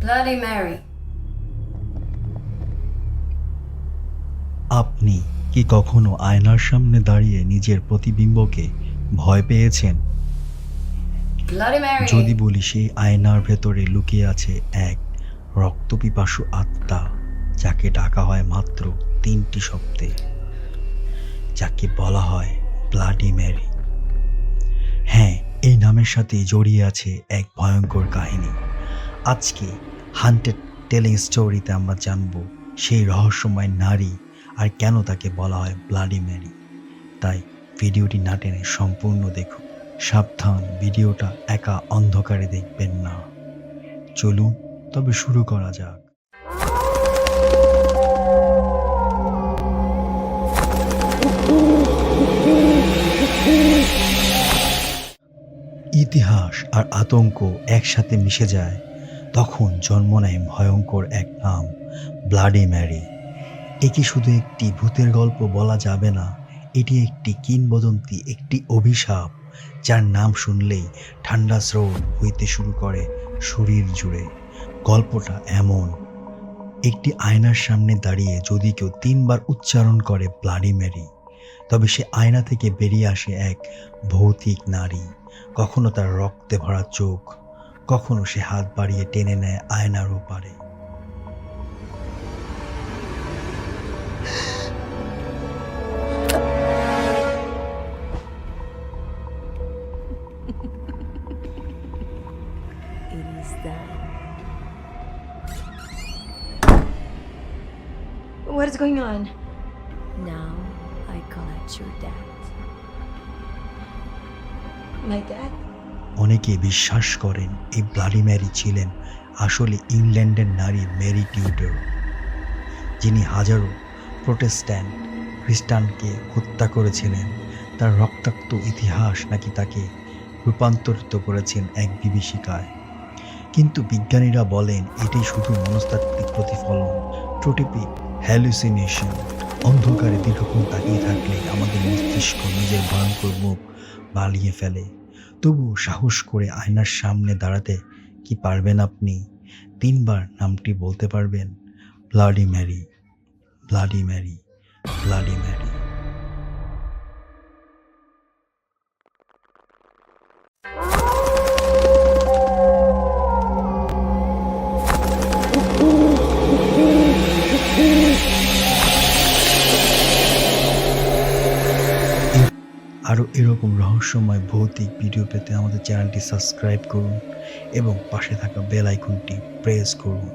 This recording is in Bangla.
Bloody Mary. আপনি কি কখনো আয়নার সামনে দাঁড়িয়ে নিজের প্রতিবিম্বকে ভয় পেয়েছেন? যদি বলি সেই আয়নার ভেতরে লুকিয়ে আছে এক রক্তপিপাসু আত্মা যাকে ডাকা হয় মাত্র তিনটি শব্দে যাকে বলা হয় ব্লাডি ম্যারি হ্যাঁ এই নামের সাথে জড়িয়ে আছে এক ভয়ঙ্কর কাহিনী। আজকে হান্টেড টেলিং স্টোরিতে আমরা জানব সেই রহস্যময় নারী আর কেন তাকে বলা হয় ব্লাডি ম্যারি তাই ভিডিওটি না টেনে সম্পূর্ণ দেখুন। সাবধান, ভিডিওটা একা অন্ধকারে দেখবেন না। চলুন, তবে শুরু করা যাক। ইতিহাস আর আতঙ্ক একসাথে মিশে যায় তখন জন্ম নেয় ভয়ঙ্কর এক নাম, ব্লাডি ম্যারি। একে শুধু একটি ভূতের গল্প বলা যাবে না, এটি একটি কিংবদন্তি, একটি অভিশাপ, যার নাম শুনলেই ঠান্ডা স্রোত হইতে শুরু করে শরীর জুড়ে। গল্পটা এমন, একটি আয়নার সামনে দাঁড়িয়ে যদি কেউ তিনবার উচ্চারণ করে ব্লাডি ম্যারি, তবে সে আয়না থেকে বেরিয়ে আসে এক ভৌতিক নারী, কখনো তার রক্তে ভরা চোখ কখনো সে হাত বাড়িয়ে টেনে নেয় আয়নার ওপারে. What is going on? Now I collect your debt. My dad? অনেকে বিশ্বাস করেন এই ব্লাডি ম্যারি ছিলেন আসলে ইংল্যান্ডের নারী মেরি টিউডর, যিনি হাজারো প্রোটেস্ট্যান্ট খ্রিস্টানকে হত্যা করেছিলেন। তার রক্তাক্ত ইতিহাস নাকি তাকে রূপান্তরিত করেছেন এক বিভীষিকায়। কিন্তু বিজ্ঞানীরা বলেন এটি শুধু মনস্তাত্ত্বিক প্রতিফলন প্রোটিপি হ্যালুসিনেশন, অন্ধকারে দীর্ঘক্ষণ তাকিয়ে থাকলে আমাদের মস্তিষ্ক নিজের ভয়ঙ্কর মুখ বালিয়ে ফেলে। তবুও সাহস করে আয়নার সামনে দাঁড়াতে কি পারবেন আপনি? তিনবার নামটি বলতে পারবেন, bloody Mary bloody Mary bloody Mary. আরও এরকম রহস্যময় ভৌতিক ভিডিও পেতে আমাদের চ্যানেলটি সাবস্ক্রাইব করুন এবং পাশে থাকা বেল আইকনটি প্রেস করুন।